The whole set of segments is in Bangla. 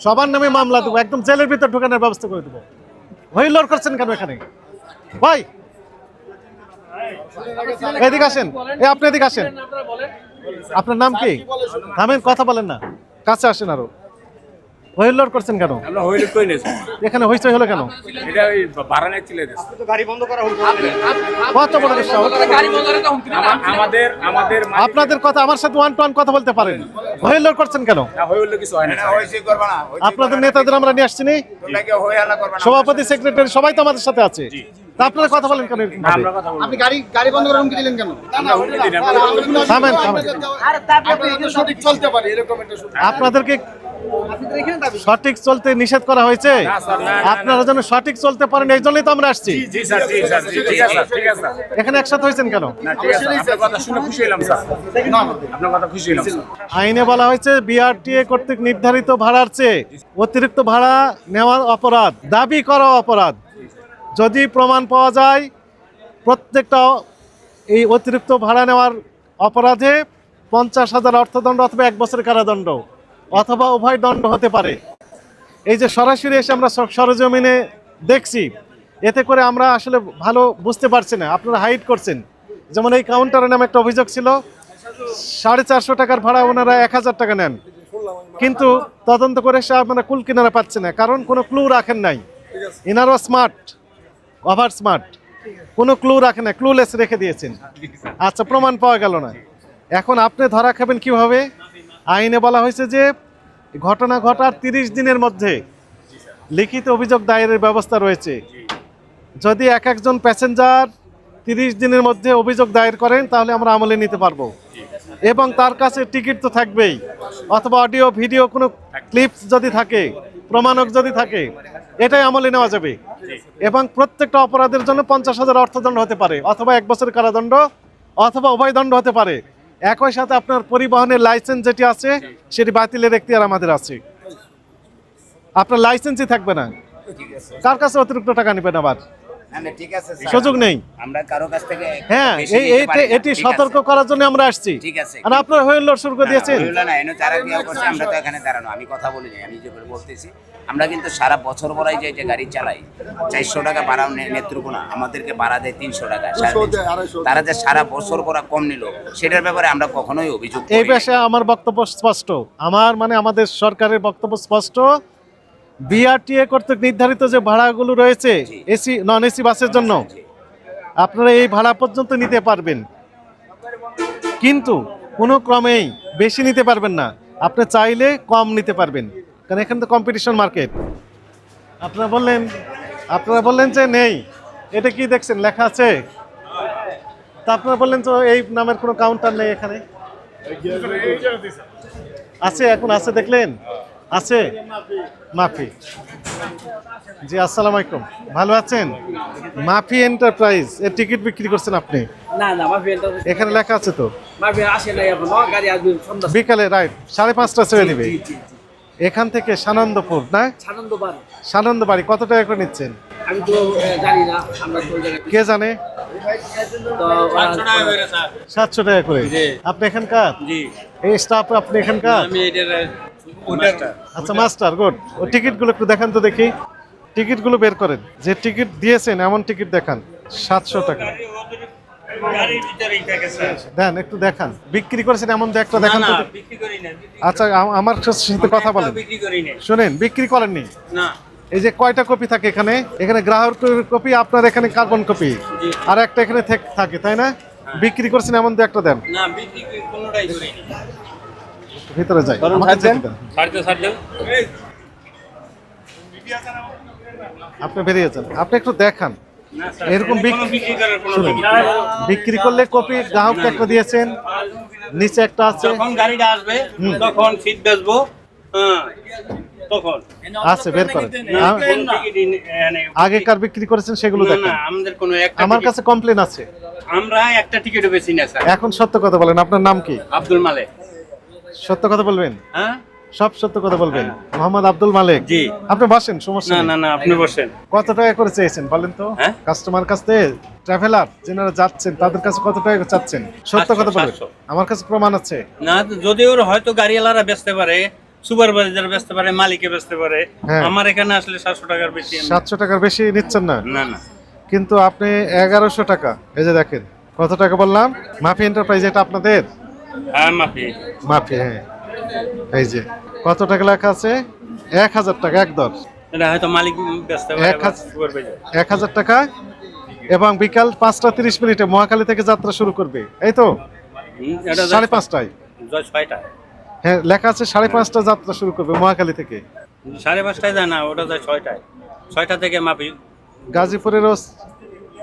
সবার নামে মামলা দেবো একদম জেলের ভিতর ঢোকানোর ব্যবস্থা করে দেবো। হইলর করছেন কেন এখানে? ভাই! এদিকে আসেন। এ আপনি এদিকে আসেন। আপনার নাম কি? থামেন কথা বলেন না। কাছে আসেন আরও। হইলর করছেন কেন? আমরা হইলে কই নেছি এখানে হইচই হলো কেন? এটা ওই ভাড়া চলে গেছে। কত বড় দুঃসাহস? আমা- আমাদের আমাদের আপনাদের কথা আমার সাথে ওয়ান টু ওয়ান কথা বলতে পারেন। হইলর করছেন কেন? না হইলে কিছু হয় না আপনাদের নেতাদের আমরা নিয়ে আসছি নি। সভাপতি সেক্রেটারি সবাই তো আমাদের সাথে আছে। তা আপনারা কথা বলেন কেন না, আপনি গাড়ি গাড়ি বন্ধ করে হুমকি দিলেন কেন? না। থামেন থামেন। আপনাদেরকে সঠিক চলতে নিষেধ করা হয়েছে? আপনারা যেন সঠিক চলতে পারেন এই জন্যই তো আমরা আসছি। জি স্যার জি স্যার জি, ঠিক আছে স্যার, ঠিক আছে স্যার। এখানে একসাথে হয়েছেন কেন? না ঠিক আছে আপনার কথা শুনে খুশি হলাম স্যার। আপনার কথা খুশি হলাম স্যার। আইনে বলা হয়েছে বিআরটিএ কর্তৃক নির্ধারিত ভাড়ার চেয়ে অতিরিক্ত ভাড়া নেওয়া অপরাধ দাবি করা অপরাধ। যদি প্রমাণ পাওয়া যায় প্রত্যেকটা এই অতিরিক্ত ভাড়া নেওয়ার অপরাধে পঞ্চাশ হাজার অর্থদণ্ড অথবা এক বছরের কারাদণ্ড। অথবা উভয় দণ্ড হতে পারে। এই যে সরাসরি এসে আমরা সরজমিনে দেখছি, এতে করে আমরা আসলে ভালো বুঝতে পারছি না। আপনারা হাইড করছেন। যেমন এই কাউন্টারের নামে একটা অভিযোগ ছিল, সাড়ে চারশো টাকার ভাড়া ওনারা এক হাজার টাকা নেন। কিন্তু তদন্ত করে সে আপনারা কুল কিনারা পাচ্ছে না, কারণ কোনো ক্লু রাখেন নাই। ইনারও স্মার্ট ওভার স্মার্ট কোনো ক্লু রাখেন না ক্লুলেস রেখে দিয়েছেন। আচ্ছা প্রমাণ পাওয়া গেল না। এখন আপনি ধরা খাবেন কীভাবে? আইনে বলা হয়েছে যে ঘটনা ঘটার তিরিশ দিনের মধ্যে লিখিত অভিযোগ দায়েরের ব্যবস্থা রয়েছে। যদি এক একজন প্যাসেঞ্জার তিরিশ দিনের মধ্যে অভিযোগ দায়ের করেন, তাহলে আমরা আমলে নিতে পারব। এবং তার কাছে টিকিট তো থাকবেই, অথবা অডিও, ভিডিও কোনো ক্লিপস যদি থাকে, প্রমাণক যদি থাকে, এটাই আমলে নেওয়া যাবে। এবং প্রত্যেকটা অপরাধের জন্য পঞ্চাশ হাজার অর্থদণ্ড হতে পারে, অথবা এক বছরের কারাদণ্ড, অথবা উভয় দণ্ড হতে পারে। একই সাথে আপনার পরিবহনের লাইসেন্স যেটি আছে সেটি বাতিলের এখতিয়ার আমাদের আছে। আপনার লাইসেন্সই থাকবে না। কার কাছে অতিরিক্ত টাকা নেবেন আবার? না, না, ঠিক আছে স্যার। সুযোগ নেই। আমরা কারও কাছ থেকে হ্যাঁ পারি এটি সতর্ক করার জন্য আমরা আসছি। ঠিক আছে। আর আপনারা হইল শুরু দিয়েছেন। না, এনে যারা বিয়ে করছে, আমরা তো এখানে দাঁড়ানো। আমি কথা বলি নাই, আমি যে করে বলতেছি আমরা কিন্তু সারা বছর বলাই যে যে গাড়ি চালাই চারশো টাকা ভাড়া নে- নেত্রকোনা আমাদেরকে ভাড়া দেয় তিনশো টাকা তারা যে সারা বছর ভরা কম নিল সেটার ব্যাপারে আমরা কখনোই অভিযোগ এই আমার বক্তব্য স্পষ্ট। আমার মানে আমাদের সরকারের বক্তব্য স্পষ্ট। বিআরটিএ কর্তৃক নির্ধারিত যে ভাড়াগুলো রয়েছে এসি নন এসি বাসের জন্য আপনারা এই ভাড়া পর্যন্ত নিতে পারবেন। কিন্তু কোনো ক্রমেই বেশি নিতে পারবেন না। আপনি চাইলে কম নিতে পারবেন কারণ এখানে তো কম্পিটিশন মার্কেট আপনারা বললেন আপনারা বললেন যে নেই এটা কি দেখছেন লেখা আছে? তা আপনারা বললেন তো এই নামের কোনো কাউন্টার নেই এখানে? আছে এখন আছে দেখলেন? আছে? মাফি। জি আসসালাম আলাইকুম। ভালো আছেন? মাফি এন্টারপ্রাইজ এর টিকিট বিক্রি করছেন আপনি? না না মাফি এটা এখানে লেখা আছে তো? মাফি আসে নাই এখনও গাড়ি আসবে সন্ধ্যা। বিকালে রাইট সাড়ে পাঁচটা ছেড়ে দিবে। জি, জি, জি। এখান থেকে সানন্দপুর না? সানন্দ বার সানন্দ বাড়ি কত টাকা করে নিচ্ছেন? আমি তো জানি না আমরা কে জানে? সাতশো টাকা করে আপনি এখানকার? এই স্টাফ আপনি এখানকার? আচ্ছা মাস্টার গুড ও টিকিটগুলো একটু দেখান তো দেখি। টিকিটগুলো বের করেন। যে টিকিট দিয়েছেন এমন টিকিট দেখান। সাতশো টাকা। দেন একটু দেখান। বিক্রি করেছেন এমন একটা দেখান আচ্ছা আম- আমার সাথে কথা বলেন। শুনেন বিক্রি করেননি? এই যে কয়টা কপি থাকে এখানে? এখানে গ্রাহকের কপি আপনার এখানে কার্বন কপি। আর একটা এখানে থেক- থাকে তাই না? বিক্রি করছেন এমন দু একটা দেন। না বিক্রি কোনোটাই করিনি ভিতরে যাই। আপনি বেরিয়ে যান। আপনি একটু দেখান। এরকম বিক্রি করলে কপি গ্রাহককে একটা দিয়েছেন। নিচে একটা আছে। যখন গাড়িটা আসবে তখন সিট বেচবো। হ্যাঁ তখন। আছে বের করেন। আগেকার বিক্রি করেছেন সেগুলো দেখান। আমাদের কোনো একটা আমার টিকিট- কাছে কমপ্লেন আছে। আমরা একটা টিকিটও বেশি না স্যার। এখন সত্য কথা বলেন আপনার নাম কি? আব্দুল মালেক। সত্য কথা বলবেন? হ্যাঁ? সব সত্য কথা বলবেন। মোহাম্মদ আব্দুল মালিক। জি। আপনি বসেন সমস্যা না না না আপনি বসেন। কত টাকা করে চেয়েছেন বলেন তো? হ্যাঁ? কাস্টমার কাছ থেকে ট্রাভেলার যেনারা যাচ্ছেন তাদের কাছে কত টাকা চাচ্ছেন? সত্য কথা বলেন। আমার কাছে প্রমাণ আছে। না যদি ওর হয়তো গাড়িওয়ালারা বেচতে পারে সুপারভাইজার বেচতে পারে মালিকে বেচতে পারে হ্যাঁ। আমার এখানে আসলে সাতশো টাকার বেশি আমি- সাতশো টাকার বেশি নিচ্ছেন না? না না। কিন্তু আপনি এগারোশো টাকা এই যে দেখেন কত টাকা বললাম? মাফি এন্টারপ্রাইজ এটা আপনাদের? হ্যাঁ মাফি। মাফি হ্যাঁ। এই যে কত টাকা লেখা আছে? এক হাজার টাকা এক দর। এটা হয়তো মালিক বেচতে এক হাজার- টাকা? এবং বিকাল পাঁচটা তিরিশ মিনিটে মহাখালী থেকে যাত্রা শুরু করবে। এই তো? সাড়ে পাঁচটায়। হ্যাঁ লেখা আছে সাড়ে পাঁচটা যাত্রা শুরু করবে মহাখালী থেকে। সাড়ে পাঁচটায় যায় না ওটা যায় ছয়টায়। ছয়টা থেকে মাফি। গাজীপুরেরও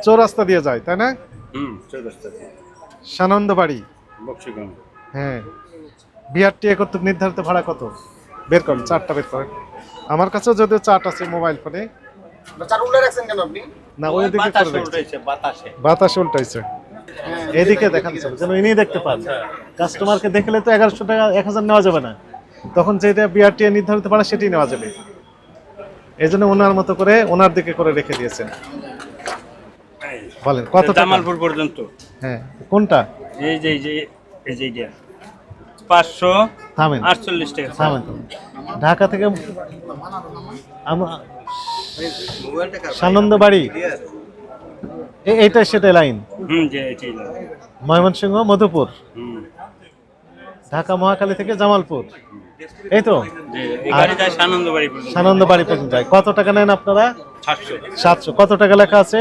চৌরাস্তা দিয়ে যায় তাই না? হুম চৌরাস্তা সানন্দ বাড়ি বক্সিগঞ্জ। হ্যাঁ। বিআরটি কর্তৃক নির্ধারিত ভাড়া কত? বের করেন চারটা বের করেন। আমার কাছেও যদিও চার্ট আছে মোবাইল ফোনে। না ওই দিকে বাতাসে উল্টাইছে এদিকে দেখান যেন ইনি দেখতে পান। কাস্টমারকে দেখলে তো এগারোশো টাকা এক হাজার নেওয়া যাবে না। তখন যেটা বিআরটি নির্ধারিত ভাড়া সেটি নেওয়া যাবে। এই জন্য ওনার মতো করে ওনার দিকে করে রেখে দিয়েছেন। বলেন কত জামালপুর পর্যন্ত। হ্যাঁ কোনটা? এই যে এই যে এই যে পাঁচশো থামেন। আটচল্লিশ টাকা। থামেন। ঢাকা থেকে আমরা সানন্দ বাড়ি এইটা সেটাই লাইন। ময়মনসিংহ মধুপুর। ঢাকা মহাকালী থেকে জামালপুর। এই তো? সানন্দ বাড়ি পর্যন্ত। যায়। কত টাকা নেন আপনারা? সাতশো। কত টাকা লেখা আছে?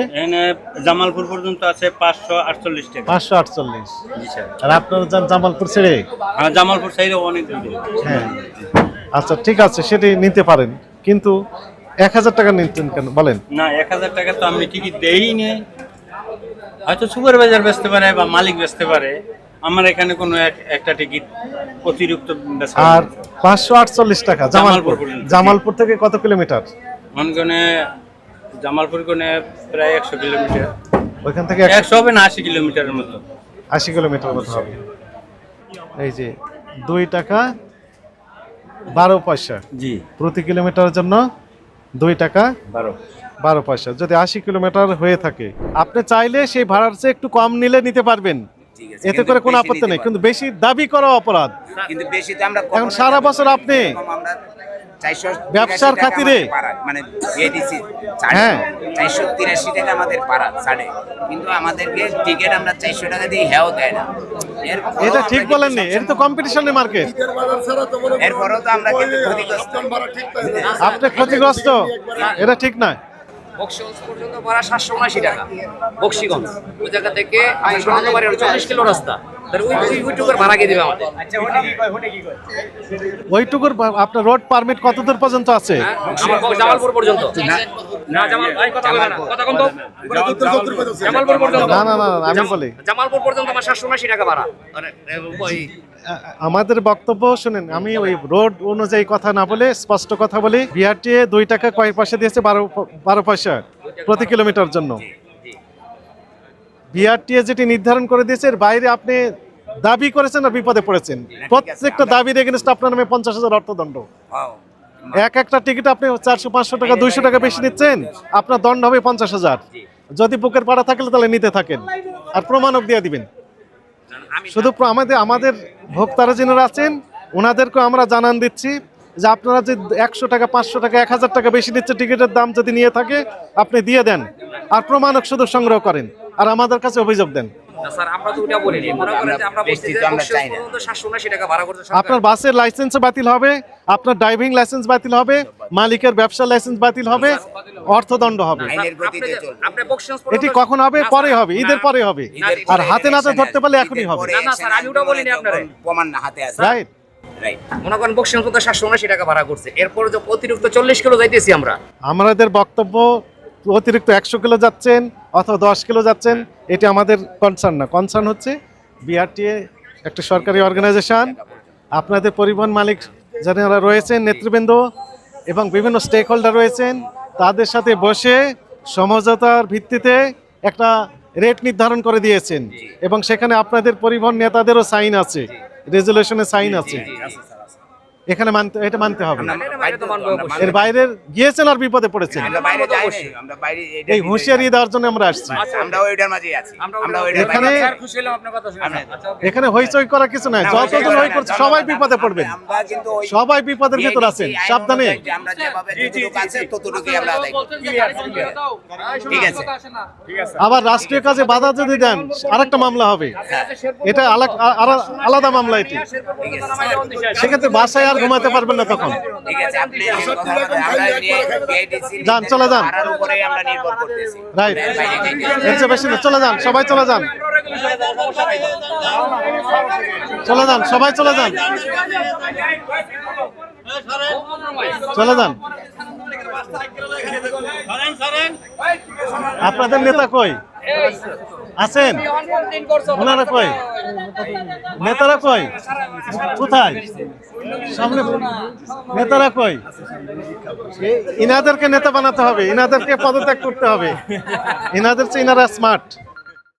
জামালপুর পর্যন্ত আছে পাঁচশো আটচল্লিশ টাকা। পাঁচশো আটচল্লিশ। আর আপনারা যান জামালপুর ছেড়ে? আর জামালপুর সাইডে অনেক হ্যাঁ। আচ্ছা ঠিক আছে সেটি নিতে পারেন। কিন্তু এক হাজার টাকা নিতেন কেন? বলেন। না এক হাজার টাকা তো আমি টিকিট দেই নেই হয়তো সুপারভাইজার বেচতে পারে বা মালিক বেচতে পারে। আমার এখানে কোনো এক- একটা টিকিট অতিরিক্ত আর পাঁচশো আটচল্লিশ টাকা জামালপুর জামালপুর। থেকে কত কিলোমিটার? মনে জামালপুর কোনে প্রায় একশো কিলোমিটার। ওইখান থেকে একশো হবে না আশি কিলোমিটারের মতো। আশি কিলোমিটার মতো হবে। এই যে দুই টাকা বারো পয়সা। জি। প্রতি কিলোমিটারের জন্য দুই টাকা বারো। বারো পয়সা। যদি আশি কিলোমিটার হয়ে থাকে আপনি চাইলে সেই ভাড়ার চেয়ে একটু কম নিলে নিতে পারবেন। এতে করে কোনো আপত্তি নেই কিন্তু বেশি দাবি করা অপরাধ। কিন্তু বেশি তো আমরা এখন সারা বছর আপনি এরকম আমরা 483 ব্যবসার খাতিরে। মানে বিএডিসি হ্যাঁ। চারশো তিরাশি টাকা আমাদের পাড়া ছাড়ে। কিন্তু আমাদেরকে টিকিট আমরা চারশো টাকা দিয়ে হেও দেয় না। এটা ঠিক বলেননি এটা তো কম্পিটিশনের মার্কেট এরপরেও তো আমরা কিন্তু ক্ষতিগ্রস্ত। আপনি ক্ষতিগ্রস্ত এটা ঠিক না বক্সিগঞ্জ পর্যন্ত ভাড়া সাতশো উনআশি টাকা। বক্সিগঞ্জ। ওই জায়গা থেকে আমার চল্লিশ কিলো রাস্তা। ওইটুকুর আমাদের আপনার রোড পারমিট কত দূর পর্যন্ত আছে? জামালপুর পর্যন্ত। না না। কথা কম তো। জামালপুর পর্যন্ত। না না না না, আমি বলি। জামালপুর পর্যন্ত আমার সাতশো উনআশি টাকা ভাড়া। মানে ওই আ- আমাদের বক্তব্য শুনেন আমি ওই রোড অনুযায়ী কথা না বলে স্পষ্ট কথা বলি। বিআরটি দুই টাকা কয় পয়সা দিয়েছে? বারো বারো পয়সা প্রতি কিলোমিটার জন্য। বিআরটি যেটি নির্ধারণ করে দিয়েছে এর বাইরে আপনি দাবি করেছেন আর বিপদে পড়েছেন। প্রত্যেকটা দাবির এগেনস্ট আপনার নামে পঞ্চাশ হাজার অর্থদণ্ড। হ্যাঁ। এক একটা টিকিট আপনি চারশো পাঁচশো টাকা দুইশো টাকা বেশি নিচ্ছেন আপনার দণ্ড হবে পঞ্চাশ হাজার। যদি বুকের পাড়া থাকলে তাহলে নিতে থাকেন আর প্রমাণক দিয়ে দিবেন। শুধু আমাদের আমাদের ভোক্তারা যিনারা আছেন ওনাদেরকে আমরা জানান দিচ্ছি যে আপনারা যে একশো টাকা পাঁচশো টাকা এক হাজার টাকা বেশি নিচ্ছে টিকিটের দাম যদি নিয়ে থাকে আপনি দিয়ে দেন। আর প্রমাণক শুধু সংগ্রহ করেন। আর আমাদের কাছে অভিযোগ দেন। আপনার বাসের লাইসেন্স বাতিল হবে আপনার ড্রাইভিং লাইসেন্স বাতিল হবে মালিকের ব্যবসা লাইসেন্স বাতিল হবে অর্থদণ্ড হবে। এটি কখন হবে? পরে হবে ঈদের পরে হবে। আর হাতে নাতে ধরতে পারলে এখনই হবে। পরে না, না, election স্যার, আমি আসবে ওটা বলিনি তখন আপনারে। প্রমাণ না হাতে আছে রাইট মনে করেন পর্যন্ত সাতশো টাকা ভাড়া করছে। এরপরে যে অতিরিক্ত চল্লিশ কিলো যাইতেছি আমরা। আমাদের বক্তব্য অতিরিক্ত একশো কিলো যাচ্ছেন অথবা দশ কিলো যাচ্ছেন এটি আমাদের কনসার্ন না। কনসার্ন হচ্ছে বিআরটিএ একটা সরকারি অর্গানাইজেশন আপনাদের পরিবহন মালিক যারা রয়েছেন নেতৃবৃন্দ এবং বিভিন্ন স্টেক হোল্ডার রয়েছেন তাদের সাথে বসে সমঝোতার ভিত্তিতে একটা রেট নির্ধারণ করে দিয়েছেন। এবং সেখানে আপনাদের পরিবহন নেতাদেরও সাইন আছে রেজুলেশনে সাইন আছে। এখানে মানতে এটা মানতে হবে। এটা। এর বাইরে গিয়েছেন আর বিপদে পড়েছেন। এটা এই হুঁশিয়ারি দেওয়ার জন্য আমরা আসছি। এখানে- বাইরে স্যার খুশি হলাম আপনার কথা শুনে। আমরা- আচ্ছা. এখানে হইচই করা কিছু নাই। যতজন হই করছে সবাই বিপদে পড়বেন। আমরা কিন্তু ওই সবাই বিপদের ভিতর আছেন। সাবধানে। অনুযায়ী যে আমরা যেভাবে যতটুকু আছে ততটুকুই আমরা আদায় করি। ঠিক আছে। ঠিক আছে। আবার রাষ্ট্রীয় কাজে বাধা যদি দেন আরেকটা মামলা হবে। এটা আলাক- আ- আলাদা মামলা এটি। সেক্ষেত্রে বাসায় আর ঘুমাতে পারবেন না তখন। ঠিক আছে আপনি বিআইডিসি যান, চলে যান। রাইট বাইরে এর চেয়ে বেশি না চলে যান সবাই চলে যান। চলে যান সবাই চলে যান। চলে যান। আপনাদের নেতা কই? আছেন? ওনারা কই? নেতারা কই? কোথায়? সামনে নেতারা কই? ইনাদেরকে নেতা বানাতে হবে, ইনাদেরকে পদত্যাগ করতে হবে। ইনাদের চেয়ে ইনারা স্মার্ট